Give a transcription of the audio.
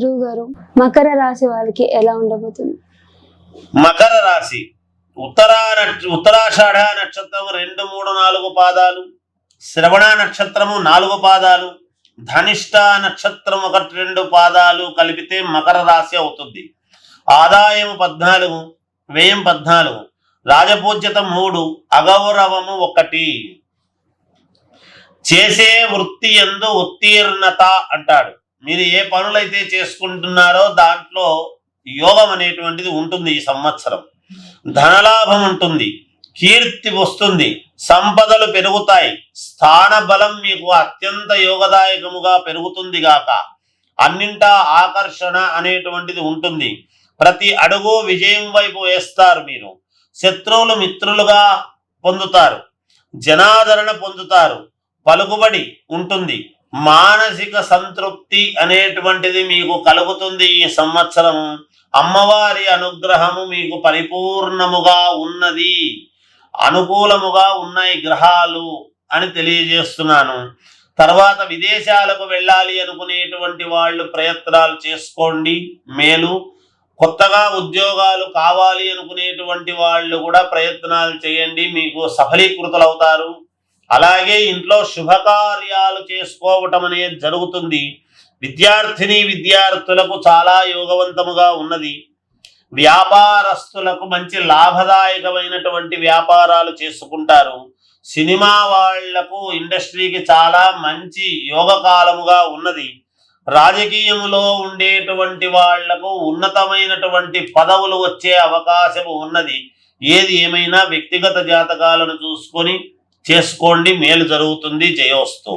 గురువు గారు మకర రాశి వాళ్ళకి ఎలా ఉండబోతుంది? మకర రాశి. ఉత్తరా నక్ష ఉత్తరాషాఢ నక్షత్రం రెండు మూడు నాలుగు పాదాలు. శ్రవణ నక్షత్రము నాలుగు పాదాలు. ధనిష్ట నక్షత్రం ఒకటి రెండు పాదాలు కలిపితే మకర రాశి అవుతుంది. ఆదాయం పద్నాలుగు వ్యయం పద్నాలుగు. రాజపూజ్యత మూడు అగౌరవము ఒకటి. చేసే వృత్తి ఎందు ఉత్తీర్ణత అంటాడు. మీరు ఏ పనులైతే చేసుకుంటున్నారో దాంట్లో యోగం అనేటువంటిది ఉంటుంది ఈ సంవత్సరం. ధనలాభం ఉంటుంది కీర్తి వస్తుంది సంపదలు పెరుగుతాయి స్థాన బలం మీకు అత్యంత యోగదాయకముగా పెరుగుతుంది గాక. అన్నింటా ఆకర్షణ అనేటువంటిది ఉంటుంది. ప్రతి అడుగు విజయం వైపు వేస్తారు మీరు. శత్రువులు మిత్రులుగా పొందుతారు. జనాదరణ పొందుతారు. పలుకుబడి ఉంటుంది. మానసిక సంతృప్తి అనేటువంటిది మీకు కలుగుతుంది ఈ సంవత్సరం. అమ్మవారి అనుగ్రహము మీకు పరిపూర్ణముగా ఉన్నది. అనుకూలముగా ఉన్నాయి గ్రహాలు అని తెలియజేస్తున్నాను. తర్వాత విదేశాలకు వెళ్ళాలి అనుకునేటువంటి వాళ్ళు ప్రయత్నాలు చేసుకోండి. మేలు. కొత్తగా ఉద్యోగాలు కావాలి అనుకునేటువంటి వాళ్ళు కూడా ప్రయత్నాలు చేయండి. మీకు సఫలీకృతులు అవుతారు అలాగే ఇంట్లో శుభకార్యాలు చేసుకోవటం అనేది జరుగుతుంది. విద్యార్థిని విద్యార్థులకు చాలా యోగవంతముగా ఉన్నది. వ్యాపారస్తులకు మంచి లాభదాయకమైనటువంటి వ్యాపారాలు చేసుకుంటారు. సినిమా వాళ్ళకు ఇండస్ట్రీకి చాలా మంచి యోగకాలముగా ఉన్నది. రాజకీయములో ఉండేటువంటి వాళ్ళకు ఉన్నతమైనటువంటి పదవులు వచ్చే అవకాశము ఉన్నది. ఏది ఏమైనా వ్యక్తిగత జాతకాలను చూసుకొని చేసుకోండి మేలు జరుగుతుంది జయోస్తు